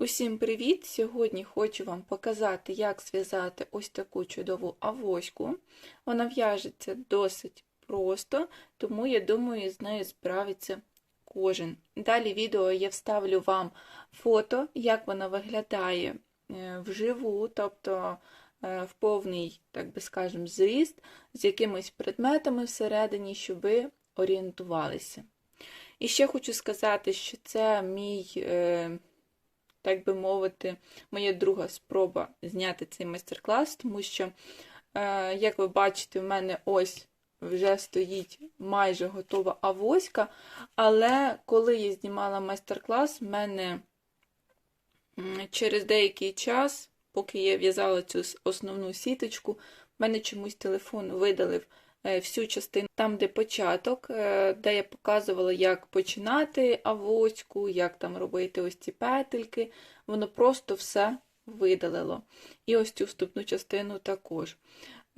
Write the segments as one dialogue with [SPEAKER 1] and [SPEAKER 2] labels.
[SPEAKER 1] Усім привіт! Сьогодні хочу вам показати, як зв'язати ось таку чудову авоську. Вона в'яжеться досить просто, тому я думаю, з нею справиться кожен. Далі відео я вставлю вам фото, як вона виглядає е, вживу, тобто е, в повний, так би скажемо, зріст, з якимись предметами всередині, щоб ви орієнтувалися. І ще хочу сказати, що це мій. Так би мовити, моя друга спроба зняти цей майстер-клас, тому що, е, як ви бачите, в мене ось вже стоїть майже готова авоська, але коли я знімала майстер-клас, в мене через деякий час, поки я в'язала цю основну сіточку, в мене чомусь телефон видалив всю частину там, де початок, е, де я показувала, як починати авоську, як там робити ось ці петельки, воно просто все видалило. І ось цю вступну частину також.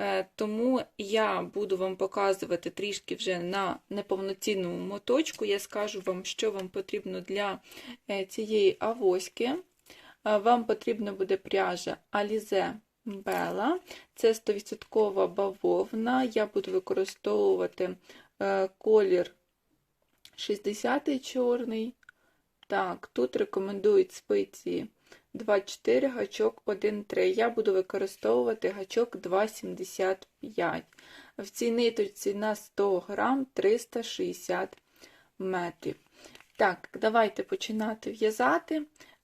[SPEAKER 1] Е, Тому я буду вам показувати трішки вже на неповноцінному моточку. Я скажу вам, що вам потрібно для е, цієї авоськи. Е, Вам потрібна буде пряжа Alize Bella. Це 100% бавовна. Я буду використовувати е, колір 60 чорний. Так, тут рекомендують спиці 2,4, гачок 1,3. Я буду використовувати гачок 2,75. В цій ниточці на 100 грам 360 метрів. Так, давайте починати в'язати.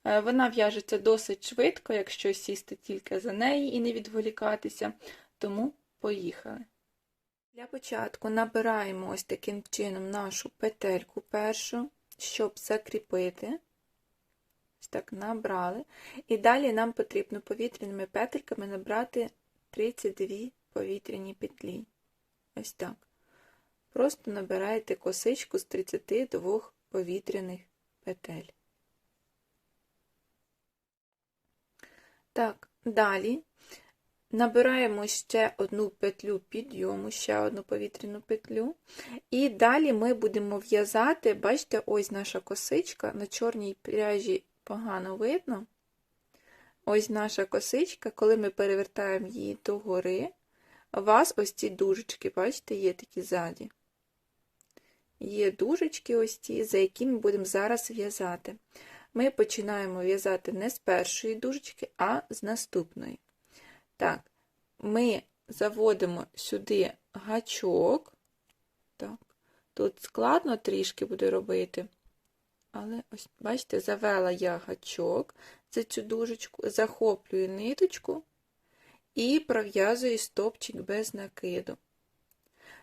[SPEAKER 1] Е, Вона в'яжеться досить швидко, якщо сісти тільки за неї і не відволікатися, тому поїхали. Для початку набираємо ось таким чином нашу петельку першу, щоб закріпити. Ось так набрали. І далі нам потрібно повітряними петельками набрати 32 повітряні петлі. Ось так. Просто набираєте косичку з 32 повітряних петель. Так, далі набираємо ще одну петлю підйому, ще одну повітряну петлю. І далі ми будемо в'язати, бачите, ось наша косичка, на чорній пряжі погано видно. Ось наша косичка, коли ми перевертаємо її догори, у вас ось ці дужечки, бачите, є такі ззаді. Є дужечки ось ці, за які ми будемо зараз в'язати. Ми починаємо в'язати не з першої дужечки, а з наступної. Так, ми заводимо сюди гачок. Так, тут складно трішки буде робити. Але ось, бачите, завела я гачок за цю дужечку, захоплюю ниточку і пров'язую стопчик без накиду.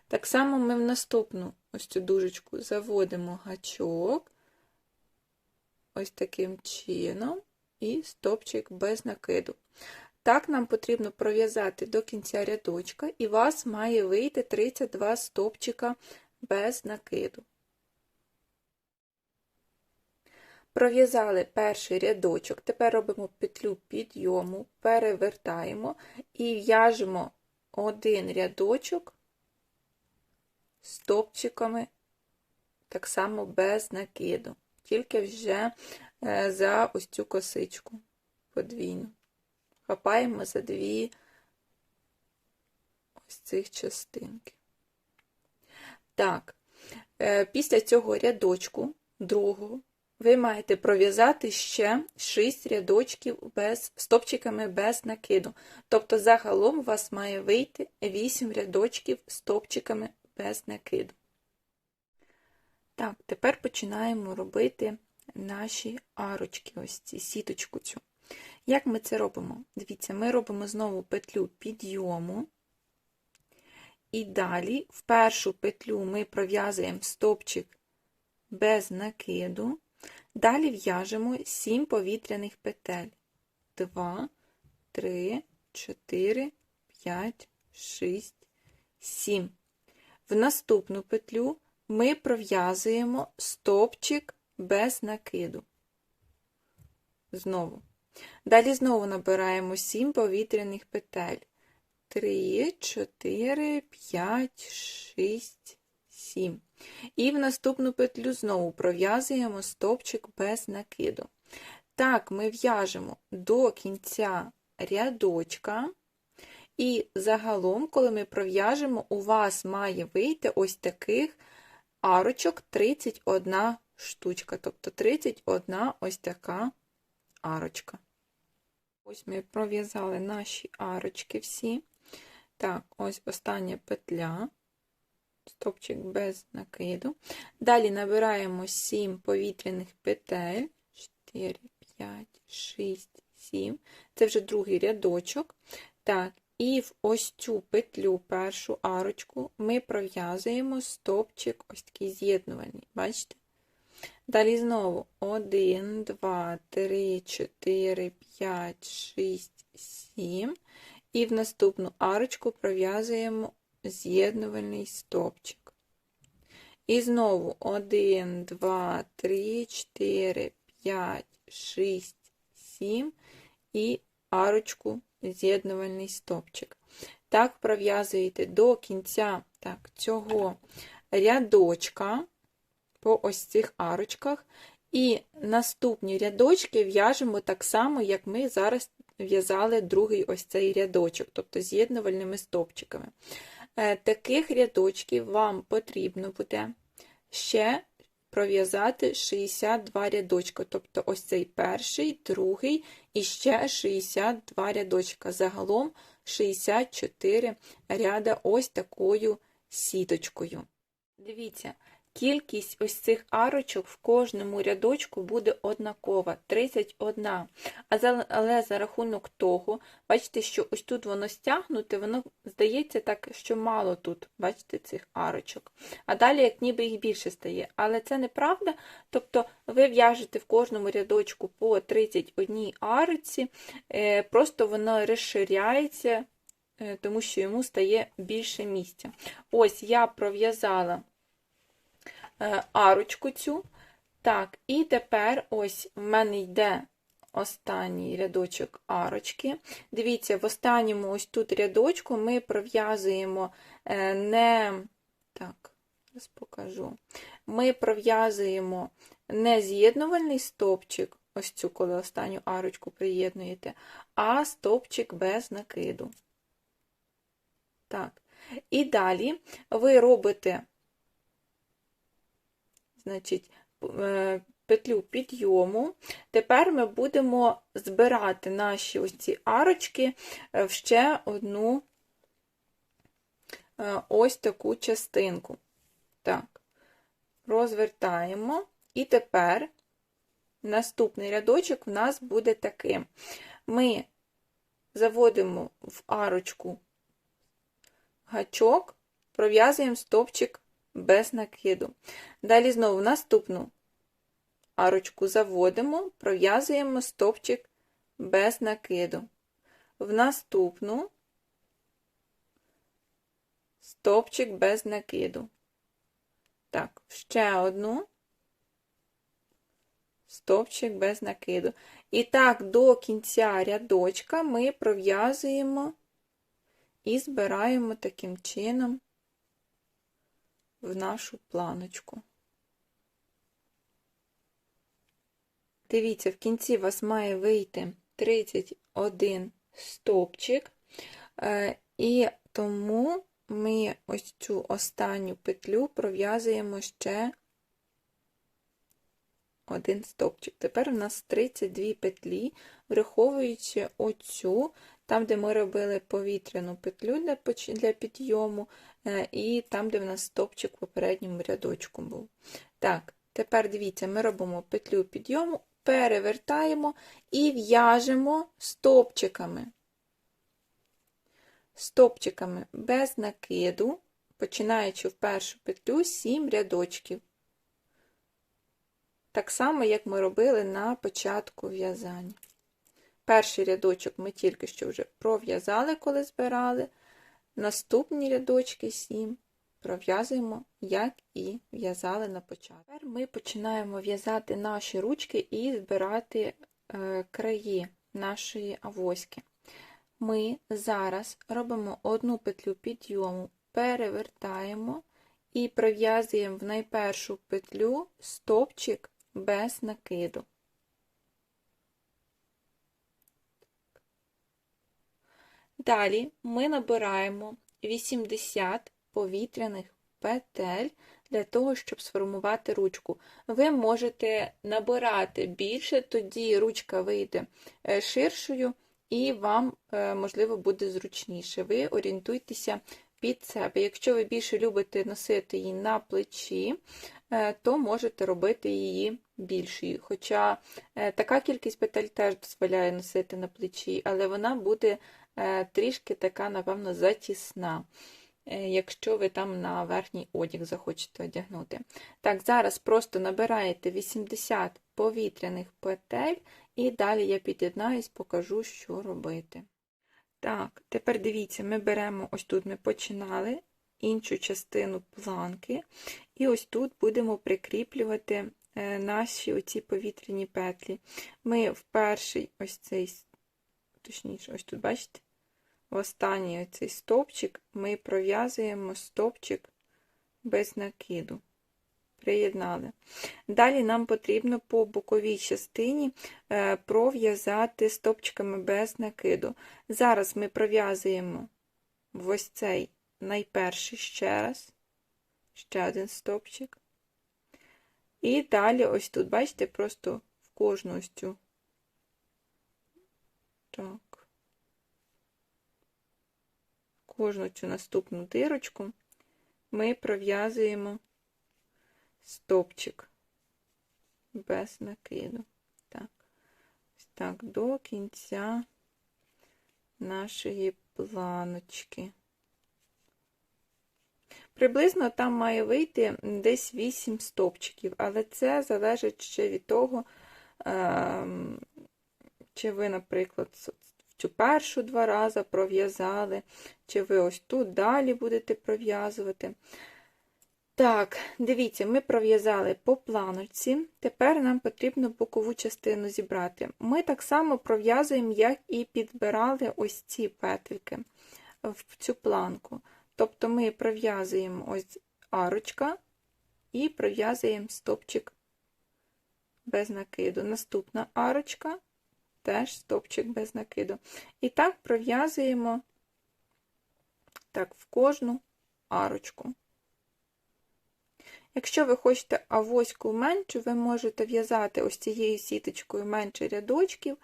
[SPEAKER 1] Так само ми в наступну ось цю дужечку заводимо гачок, ось таким чином, і стопчик без накиду. Так нам потрібно пров'язати до кінця рядочка, і у вас має вийти 32 стопчика без накиду. Пров'язали перший рядочок, тепер робимо петлю підйому, перевертаємо і в'яжемо один рядочок стопчиками, так само без накиду, тільки вже е, за ось цю косичку подвійну. Хапаємо за дві ось цих частинки. Так, е, після цього рядочку другого ви маєте пров'язати ще 6 рядочків без, стопчиками без накиду. Тобто, загалом у вас має вийти 8 рядочків стопчиками без накиду. Так, тепер починаємо робити наші арочки, ось ці сіточку цю. Як ми це робимо? Дивіться, ми робимо знову петлю підйому. І далі в першу петлю ми пров'язуємо стопчик без накиду. Далі в'яжемо 7 повітряних петель. 2, 3, 4, 5, 6, 7. В наступну петлю ми пров'язуємо стопчик без накиду. Знову. Далі знову набираємо 7 повітряних петель. 3, 4, 5, 6, 7. І в наступну петлю знову пров'язуємо стовпчик без накиду. Так ми в'яжемо до кінця рядочка. І загалом, коли ми пров'яжемо, у вас має вийти ось таких арочок 31 штучка. Тобто 31 ось така арочка. Ось ми пров'язали наші арочки всі. Так, ось остання петля, стопчик без накиду. Далі набираємо 7 повітряних петель. 4, 5, 6, 7. Це вже другий рядочок. Так, і в ось цю петлю, першу арочку, ми пров'язуємо стопчик ось такий з'єднувальний. Бачите? Далі знову 1, 2, 3, 4, 5, 6, 7. І в наступну арочку пров'язуємо з'єднувальний стопчик. І знову 1, 2, 3, 4, 5, 6, 7 і арочку з'єднувальний стопчик. Так пров'язуєте до кінця так, цього рядочка по ось цих арочках. І наступні рядочки в'яжемо так само, як ми зараз в'язали другий ось цей рядочок, тобто з'єднувальними стопчиками. Е, Таких рядочків вам потрібно буде ще пров'язати 62 рядочка, тобто ось цей перший, другий і ще 62 рядочка. Загалом 64 ряда ось такою сіточкою. Дивіться, кількість ось цих арочок в кожному рядочку буде однакова 31. А за- Але за рахунок того, бачите, що ось тут воно стягнуте, воно здається так, що мало тут, бачите, цих арочок. А далі, як ніби їх більше стає. Але це неправда. Тобто ви в'яжете в кожному рядочку по 31 арці, е, просто воно розширяється, е, тому що йому стає більше місця. Ось я пров'язала арочку цю. Так, і тепер ось в мене йде останній рядочок арочки. Дивіться, в останньому ось тут рядочку ми пров'язуємо е, не. Так, зараз покажу. Ми пров'язуємо не з'єднувальний стовпчик, ось цю, коли останню арочку приєднуєте, а стовпчик без накиду. Так. І далі ви робите значить, е, петлю підйому. Тепер ми будемо збирати наші ось ці арочки е, в ще одну е, ось таку частинку. Так, розвертаємо. І тепер наступний рядочок в нас буде таким. Ми заводимо в арочку гачок, пров'язуємо стовпчик без накиду. Далі знову наступну арочку заводимо, пров'язуємо стовпчик без накиду. В наступну стовпчик без накиду. Так, ще одну стовпчик без накиду. І так, до кінця рядочка ми пров'язуємо і збираємо таким чином в нашу планочку. Дивіться, в кінці у вас має вийти 31 стовпчик, е, і тому ми ось цю останню петлю пров'язуємо ще один стовпчик. Тепер у нас 32 петлі, враховуючи оцю, там, де ми робили повітряну петлю для підйому, е, і там, де в нас стовпчик в попередньому рядочку був. Так, тепер дивіться, ми робимо петлю підйому, перевертаємо і в'яжемо стовпчиками. Стовпчиками без накиду, починаючи в першу петлю 7 рядочків. Так само, як ми робили на початку в'язання. Перший рядочок ми тільки що вже пров'язали, коли збирали. Наступні рядочки 7 пров'язуємо, як і в'язали на початку. Тепер ми починаємо в'язати наші ручки і збирати е, краї нашої авоськи. Ми зараз робимо одну петлю підйому, перевертаємо і пров'язуємо в найпершу петлю стопчик без накиду. Далі ми набираємо 80 повітряних петель для того, щоб сформувати ручку. Ви можете набирати більше, тоді ручка вийде е, ширшою і вам, е, можливо, буде зручніше. Ви орієнтуйтеся під себе. Якщо ви більше любите носити її на плечі, е, то можете робити її більшою. Хоча така кількість петель теж дозволяє носити на плечі, але вона буде трішки така, напевно, затісна. Якщо ви там на верхній одяг захочете одягнути. Так, зараз просто набираєте 80 повітряних петель, і далі я під'єднаюсь, покажу, що робити. Так, тепер дивіться, ми беремо, ось тут ми починали іншу частину планки, і ось тут будемо прикріплювати е, наші оці повітряні петлі. Ми в перший ось цей, точніше, ось тут, бачите, в останній оцей стовпчик ми пров'язуємо стовпчик без накиду приєднали. Далі нам потрібно по боковій частині е, пров'язати стопчиками без накиду. Зараз ми пров'язуємо ось цей найперший ще раз, ще один стопчик. І далі, ось тут, бачите, просто в кожну ось цю. Так, кожну цю наступну дирочку ми пров'язуємо стопчик без накиду. Так, ось так, до кінця нашої планочки. Приблизно там має вийти десь 8 стопчиків, але це залежить ще від того, ем, чи ви, наприклад, цю першу два рази пров'язали, чи ви ось тут далі будете пров'язувати. Так, дивіться, ми пров'язали по планочці, тепер нам потрібно бокову частину зібрати. Ми так само пров'язуємо, як і підбирали ось ці петельки в цю планку. Тобто ми пров'язуємо ось арочка і пров'язуємо стопчик без накиду. Наступна арочка, теж стопчик без накиду. І так пров'язуємо так, в кожну арочку. Якщо ви хочете авоську меншу, ви можете в'язати ось цією сіточкою менше рядочків,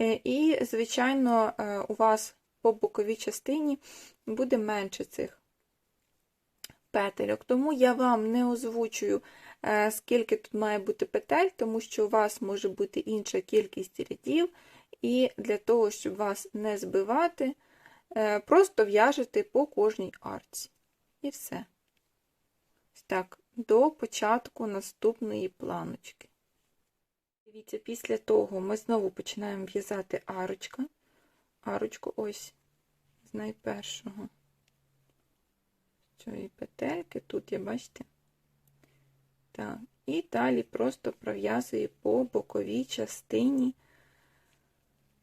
[SPEAKER 1] е, і, звичайно, е, у вас по боковій частині буде менше цих петельок. Тому я вам не озвучую, скільки тут має бути петель, тому що у вас може бути інша кількість рядів, і для того, щоб вас не збивати, просто в'яжете по кожній арці. І все. так, до початку наступної планочки. Дивіться, після того ми знову починаємо в'язати арочка, арочку ось з найпершого цієї петельки, тут є, бачите? Так, і далі просто пров'язую по боковій частині,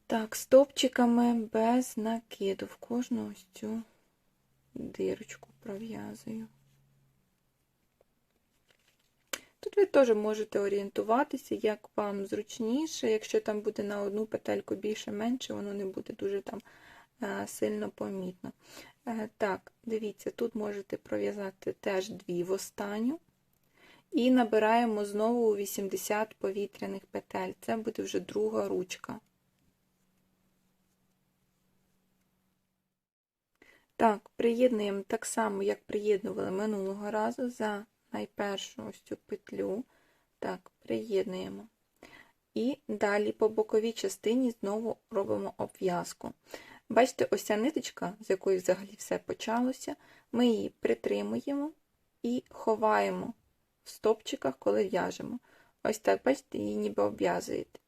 [SPEAKER 1] так, стопчиками без накиду. В кожну ось цю дирочку пров'язую. Тут ви теж можете орієнтуватися, як вам зручніше, якщо там буде на одну петельку більше-менше, воно не буде дуже там е, сильно помітно. Е, так, дивіться, тут можете пров'язати теж дві в останню. І набираємо знову 80 повітряних петель. Це буде вже друга ручка. Так, приєднуємо так само, як приєднували минулого разу за найпершу ось цю петлю, так, приєднуємо. І далі по боковій частині знову робимо обв'язку. Бачите, ось ця ниточка, з якої взагалі все почалося, ми її притримуємо і ховаємо стопчиках, коли в'яжемо. Ось так, бачите, її ніби обв'язуєте.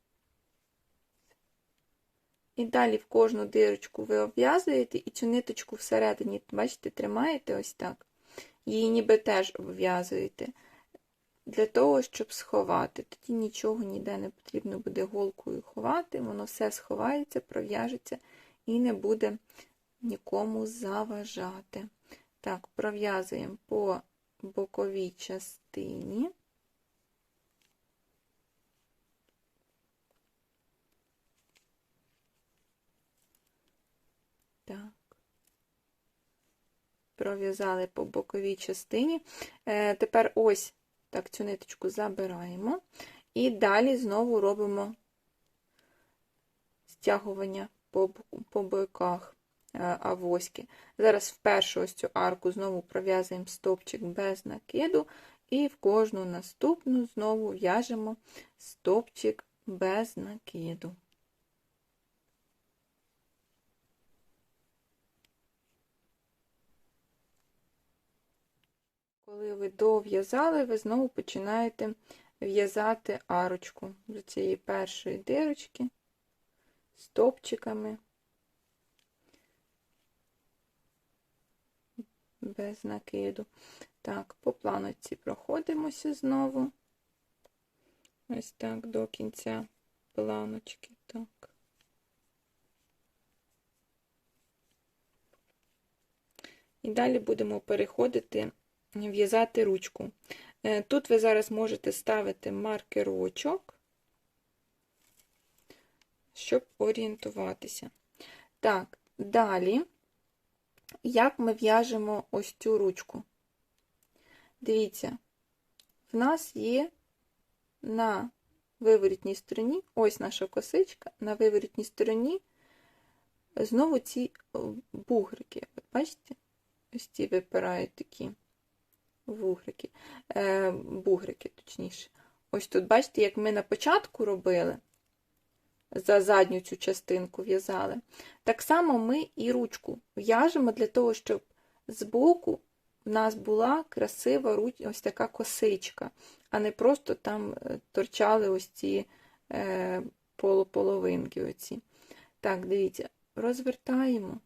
[SPEAKER 1] І далі в кожну дирочку ви обв'язуєте і цю ниточку всередині, бачите, тримаєте ось так її ніби теж обв'язуєте. Для того, щоб сховати. Тоді нічого ніде не потрібно буде голкою ховати, воно все сховається, пров'яжеться і не буде нікому заважати. Так, пров'язуємо по боковій частині. так. Пров'язали по боковій частині. Е, тепер ось так цю ниточку забираємо. І далі знову робимо стягування по, по боках авоськи. Зараз в першу ось цю арку знову пров'язуємо стопчик без накиду, і в кожну наступну знову в'яжемо стопчик без накиду. Коли ви дов'язали, ви знову починаєте в'язати арочку з цієї першої дирочки стопчиками без накиду. Так, по планочці проходимося знову. Ось так до кінця планочки. Так. І далі будемо переходити, в'язати ручку. Е, Тут ви зараз можете ставити маркерочок, щоб орієнтуватися. Так, далі, як ми в'яжемо ось цю ручку? Дивіться, в нас є на виворітній стороні, ось наша косичка, на виворітній стороні знову ці бугрики. От бачите? Ось ці випирають такі вугрики, е, бугрики, точніше. Ось тут, бачите, як ми на початку робили, за задню цю частинку в'язали. Так само ми і ручку в'яжемо для того, щоб збоку в нас була красива ось така косичка, а не просто там е, торчали ось ці е, полуполовинки. Оці. Так, дивіться, розвертаємо.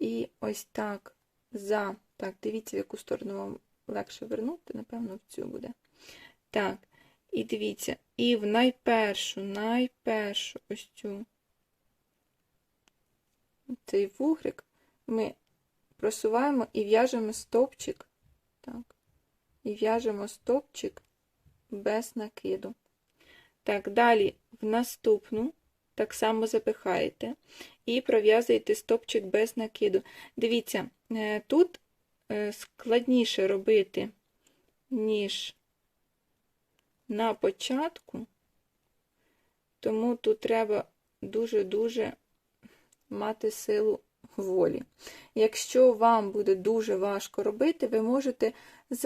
[SPEAKER 1] І ось так за. Так, дивіться, в яку сторону вам легше вернути, напевно, в цю буде. Так, і дивіться, і в найпершу, найпершу ось цю цей вугрик ми просуваємо і в'яжемо стовпчик. Так, і в'яжемо стовпчик без накиду. Так, далі в наступну так само запихаєте і пров'язуєте стопчик без накиду. Дивіться, е, тут е, складніше робити, ніж на початку, тому тут треба дуже-дуже мати силу волі. Якщо вам буде дуже важко робити, ви можете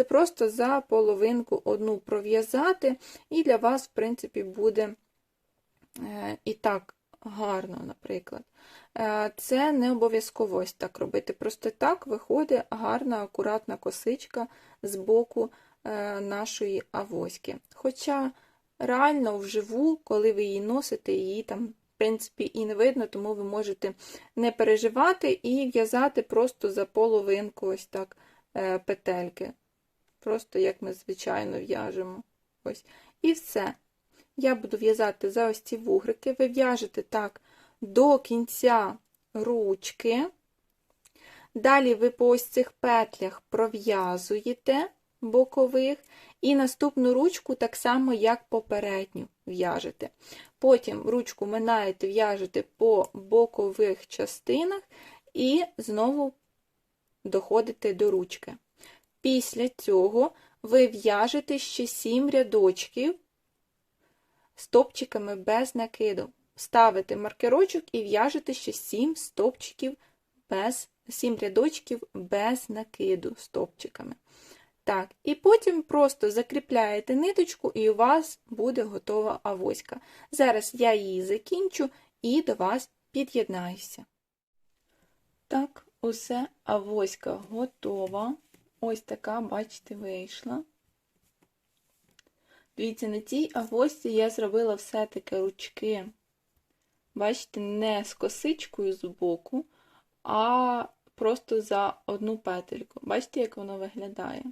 [SPEAKER 1] просто за половинку одну пров'язати, і для вас, в принципі, буде Е, і так гарно, наприклад. Е, це не обов'язково ось так робити. Просто так виходить гарна, акуратна косичка з боку нашої авоськи. Хоча реально вживу, коли ви її носите, її там, в принципі, і не видно, тому ви можете не переживати і в'язати просто за половинку ось так петельки. Просто як ми, звичайно, в'яжемо. Ось. І все. Я буду в'язати за ось ці вугрики. Ви в'яжете так до кінця ручки. Далі ви по ось цих петлях пров'язуєте бокових, і наступну ручку так само, як попередню, в'яжете. Потім ручку минаєте, в'яжете по бокових частинах і знову доходите до ручки. Після цього ви в'яжете ще 7 рядочків стопчиками без накиду. Ставите маркерочок і в'яжете ще 7 стопчиків без 7 рядочків без накиду стопчиками. Так, І потім просто закріпляєте ниточку, і у вас буде готова авоська. Зараз я її закінчу і до вас під'єднаюся. Так, усе авоська готова. Ось така, бачите, вийшла. Дивіться, на цій авості я зробила все-таки ручки, бачите, не з косичкою з боку, а просто за одну петельку. Бачите, як воно виглядає?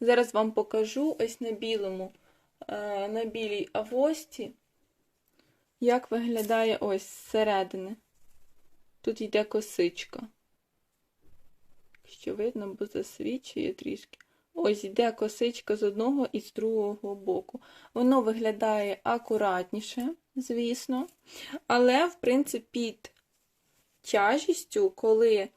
[SPEAKER 1] Зараз вам покажу ось на білому, е, на білій авості, як виглядає ось зсередини. Тут йде косичка. Якщо видно, бо засвічує трішки. Ось йде косичка з одного і з другого боку. Воно виглядає акуратніше, звісно, але, в принципі, під тяжістю, коли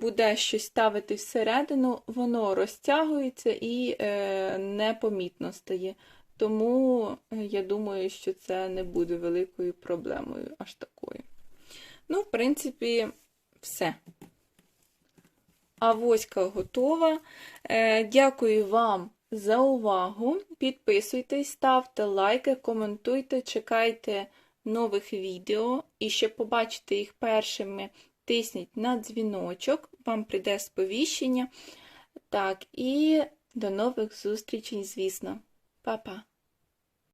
[SPEAKER 1] буде щось ставити всередину, воно розтягується і е, непомітно стає. Тому е, я думаю, що це не буде великою проблемою аж такою. Ну, в принципі, все. Авоська готова. Е, Дякую вам за увагу. Підписуйтесь, ставте лайки, коментуйте, чекайте нових відео. І щоб побачити їх першими, тисніть на дзвіночок, вам прийде сповіщення. Так, і до нових зустрічей, звісно. Па-па!